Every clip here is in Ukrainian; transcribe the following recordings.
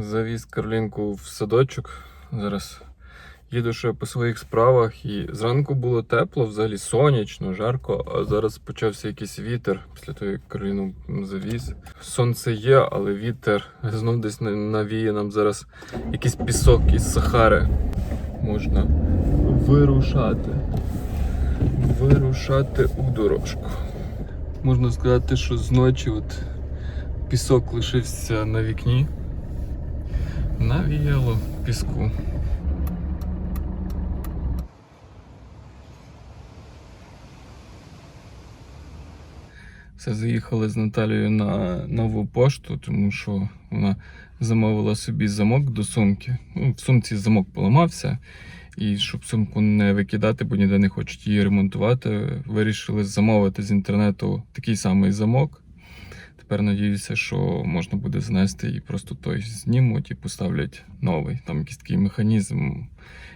Завіз Карлінку в садочок. Зараз їду ще по своїх справах. І зранку було тепло, взагалі сонячно, жарко, а зараз почався якийсь вітер після того, як Карліну завіз. Сонце є, але вітер знов десь на- навіє нам зараз якийсь пісок із Сахари. Можна вирушати. Вирушати у дорожку. Можна сказати, що зночі от пісок лишився на вікні. Навіяло піску. Все, заїхали з Наталією на нову пошту, тому що вона замовила собі замок до сумки. Ну, в сумці замок поламався. І щоб сумку не викидати, бо ніде не хочуть її ремонтувати, вирішили замовити з інтернету такий самий замок. Тепер надіюся, що можна буде знести і просто той знімуть і поставлять новий. Там якийсь такий механізм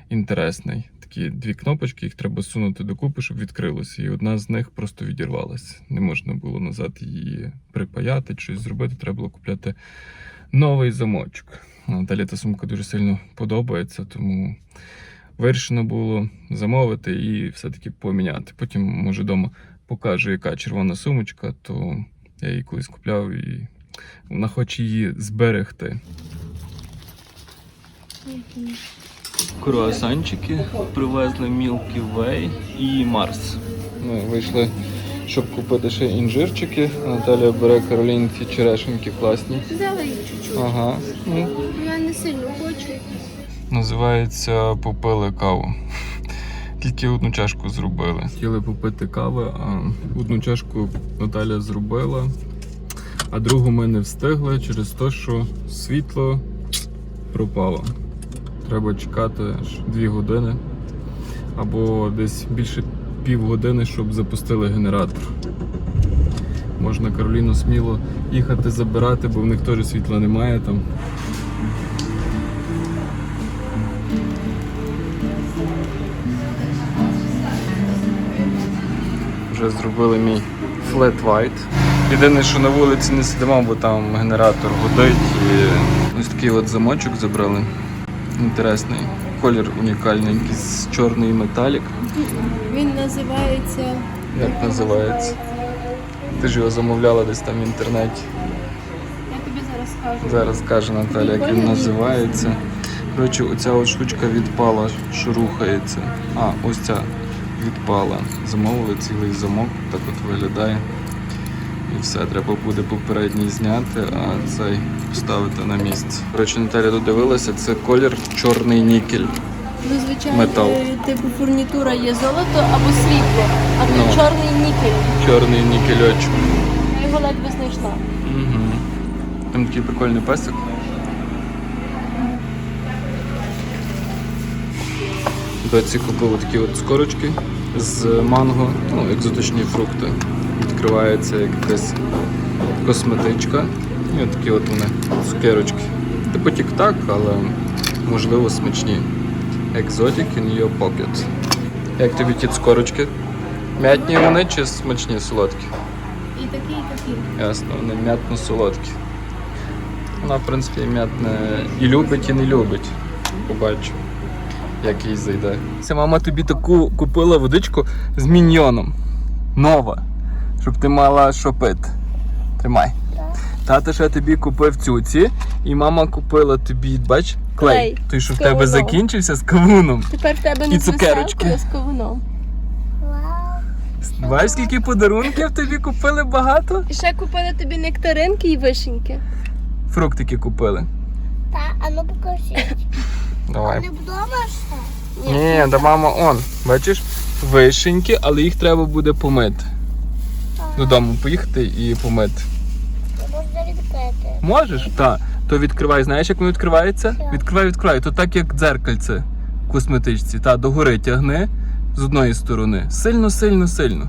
інтересний. Такі дві кнопочки, їх треба сунути докупи, щоб відкрилося. І одна з них просто відірвалася. Не можна було назад її припаяти, щось зробити. Треба було купляти новий замочок. Наталі та сумка дуже сильно подобається, тому вирішено було замовити і все-таки поміняти. Потім, може, вдома покажу, яка червона сумочка, то я її колись купляв і вона хоче її зберегти. Круасанчики привезли Milky Way і Марс. Ми вийшли, щоб купити ще інжирчики. Наталя бере Каролінці черешеньки класні. Взяла їх чуть-чуть. Ага. Ну, Я не сильно хочу. Називається попили каву. Тільки одну чашку зробили. Хотіли попити кави, а одну чашку Наталя зробила, а другу ми не встигли через те, що світло пропало. Треба чекати аж дві години або десь більше півгодини, щоб запустили генератор. Можна Кароліну сміло їхати забирати, бо в них теж світла немає там. Вже зробили мій flat white. Єдине, що на вулиці не сидимо, бо там генератор гудить і ось такий от замочок забрали. Інтересний. Колір унікальний, якийсь чорний металік. Він називається. Як називається? Ти ж його замовляла десь там в інтернеті. Я тобі зараз скажу. Зараз каже Наталя, як він називається. Коротше, оця от штучка відпала, що рухається. А, ось ця відпала. Замовили цілий замок, так от виглядає. І все, треба буде попередній зняти, а цей поставити на місце. Коротше, Наталя додивилася, це колір чорний нікель. Ну, звичайно, Метал. типу фурнітура є золото або срібло, а тут Ну. чорний нікель. Чорний нікельочок. Я його ледве знайшла. Угу. Там такий прикольний песик. Доці купив такі от скорочки з манго, ну, екзотичні фрукти. Відкривається як якась косметичка. І от такі от вони цукерочки. Типу тік-так, але можливо смачні. Exotic in your pocket. Як тобі ті цукорочки? М'ятні вони чи смачні солодкі? І такий, і такий. Ясно, вони м'ятно солодкі. Вона, в принципі, м'ятне і любить, і не любить. Побачу, як їй зайде. Це мама тобі таку купила водичку з міньйоном. Нова. Щоб ти мала що пити. Тримай. Тато ще тобі купив цюці, і мама купила тобі, бач, клей. Клей Той, що в тебе закінчився з кавуном. Тепер в тебе не цукерочки. а з ковуном. Бачиш, скільки подарунків тобі купили багато? І ще купили тобі нектаринки і вишеньки. Фруктики купили. Та, а ну покажіть. Давай. Не подобаєшся? Ні, да мама он. Бачиш, вишеньки, але їх треба буде помити. Додому поїхати і помити. Можна відкрити. Можеш? Так. То відкривай. Знаєш, як воно відкривається? Відкривай, відкривай. То так як дзеркальце в косметичці. Та, догори тягни з одної сторони. Сильно, сильно, сильно.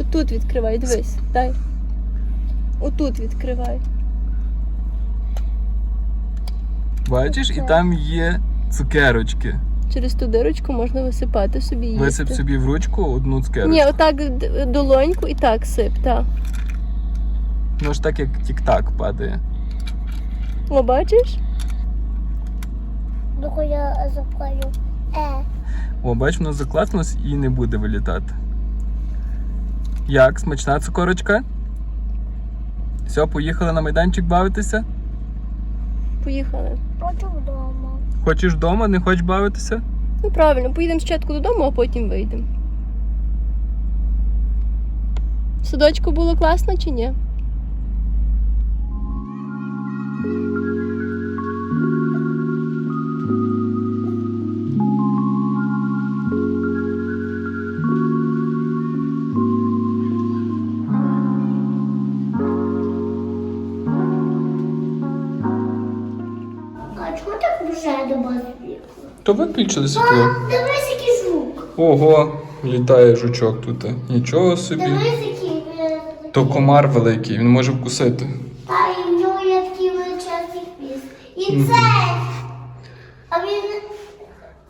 Отут відкривай, дивись, дай. Отут відкривай. Бачиш, і там є цукерочки. Через ту дирочку можна висипати собі їсти. Висип собі в ручку одну цукерочку. Ні, отак долоньку і так сип, так. Ну ж так як тік-так падає. О, бачиш? Ну я заплаю. Е. О, бач, воно закласнулось і не буде вилітати. Як, смачна цукорочка? Все, поїхали на майданчик бавитися? Поїхали. Хочу вдома. Хочеш вдома, не хочеш бавитися? Ну правильно, поїдемо спочатку додому, а потім вийдемо. В садочку було класно чи ні? То виключили світло. Дивись, який звук. Ого, літає жучок тут. Нічого собі. Дивись, який е, То комар великий, він може вкусити. Та і в нього є такий величезний хвіст. І це. А він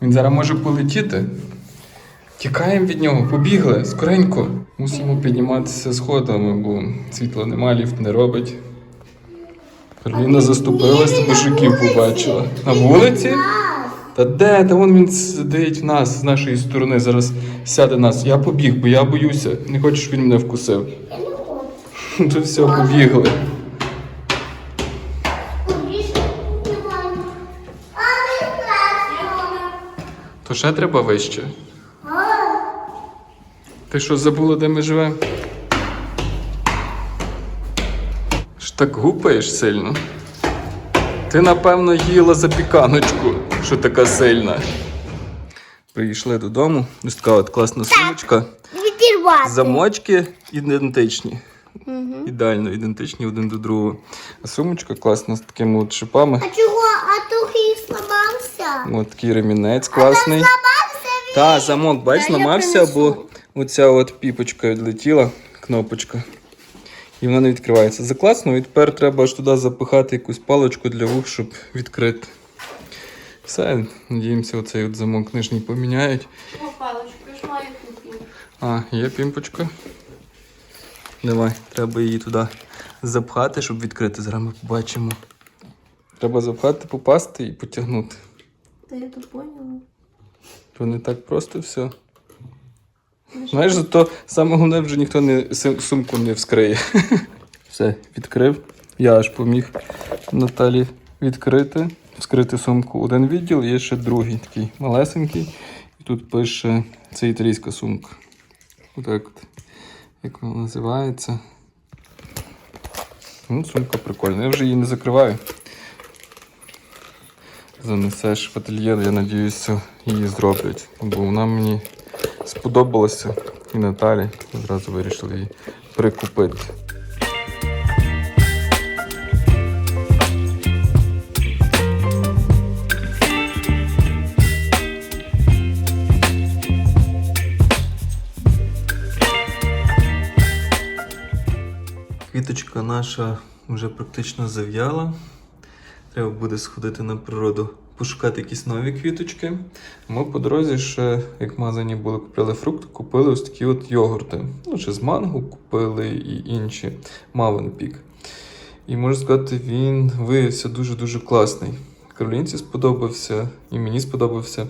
Він зараз може полетіти. Тікаємо від нього, побігли, скоренько. Мусимо підніматися сходами, бо світла нема, ліфт не робить. Кароліна заступилась, бо жуків побачила. На вулиці? Та де? Та вон він сидить в нас з нашої сторони. Зараз сяде нас. Я побіг, бо я боюся. Не хочу, щоб він мене вкусив. То все, побігли. То ще треба вище. Ти що забула, де ми живемо? Ж так гупаєш сильно. Ти, напевно, їла запіканочку, що така сильна. Прийшли додому. Ось така от класна сумочка. Замочки ідентичні. Угу. Ідеально ідентичні один до другого. А сумочка класна з такими от шипами. А чого? А трохи слабався? От такий ремінець класний. Та, замок, бач, зламався, бо оця от піпочка відлетіла, кнопочка. І вона не відкривається. Закласно, і тепер треба аж туди запихати якусь паличку для вух, щоб відкрити. Все, надіємося, оцей от замок нижній поміняють. О, паличку, ж маю тут. А, є пімпочка. Давай, треба її туди запхати, щоб відкрити. Зараз ми побачимо. Треба запхати, попасти і потягнути. Та я то поняла. То не так просто все. Знаєш, зато саме головне вже ніхто не сумку не вскриє. Все, відкрив. Я аж поміг Наталі відкрити, вскрити сумку. Один відділ, є ще другий такий малесенький. І тут пише це італійська сумка. Отак от. Як вона називається. Ну, сумка прикольна. Я вже її не закриваю. Занесеш в ательє, я надіюся, її зроблять. Бо вона мені сподобалася і Наталі. Одразу вирішили її прикупити. Квіточка наша вже практично зав'яла. Треба буде сходити на природу, пошукати якісь нові квіточки. Ми по дорозі ще, як в магазині були, купили фрукти, купили ось такі от йогурти. Ну, ще з манго купили і інші. Мавенпік. І можу сказати, він виявився дуже-дуже класний. Каролінці сподобався, і мені сподобався.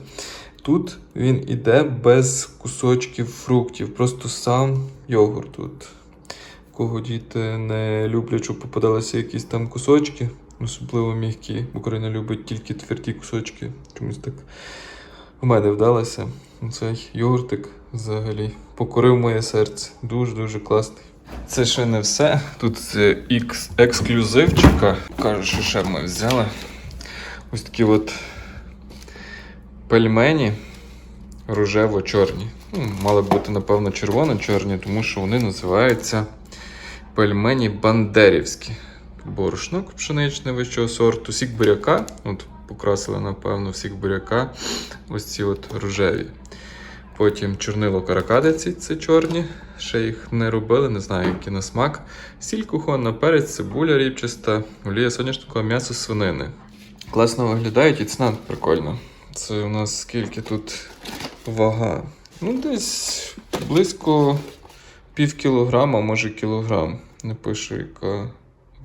Тут він іде без кусочків фруктів, просто сам йогурт тут. Кого діти не люблять, щоб попадалися якісь там кусочки, особливо м'які. Україна любить тільки тверді кусочки. Чомусь так в мене вдалося. Цей йогуртик взагалі покорив моє серце. Дуже-дуже класний. Це ще не все. Тут це ікс ексклюзивчика. Кажу, що ще ми взяли. Ось такі от пельмені рожево-чорні. Ну, мали бути, напевно, червоно-чорні, тому що вони називаються пельмені бандерівські. Борошно пшеничне вищого сорту, сік буряка. От покрасили, напевно, всіх буряка. Ось ці от рожеві. Потім чорнило каракадиці, це чорні. Ще їх не робили, не знаю, які на смак. Сіль кухонна, перець, цибуля ріпчаста, олія соняшникова, м'ясо свинини. Класно виглядають і ціна прикольна. Це у нас скільки тут вага? Ну, десь близько пів кілограма, може кілограм. Не пише, яка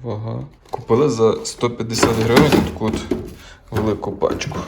вага. Купили за 150 гривень таку от велику пачку.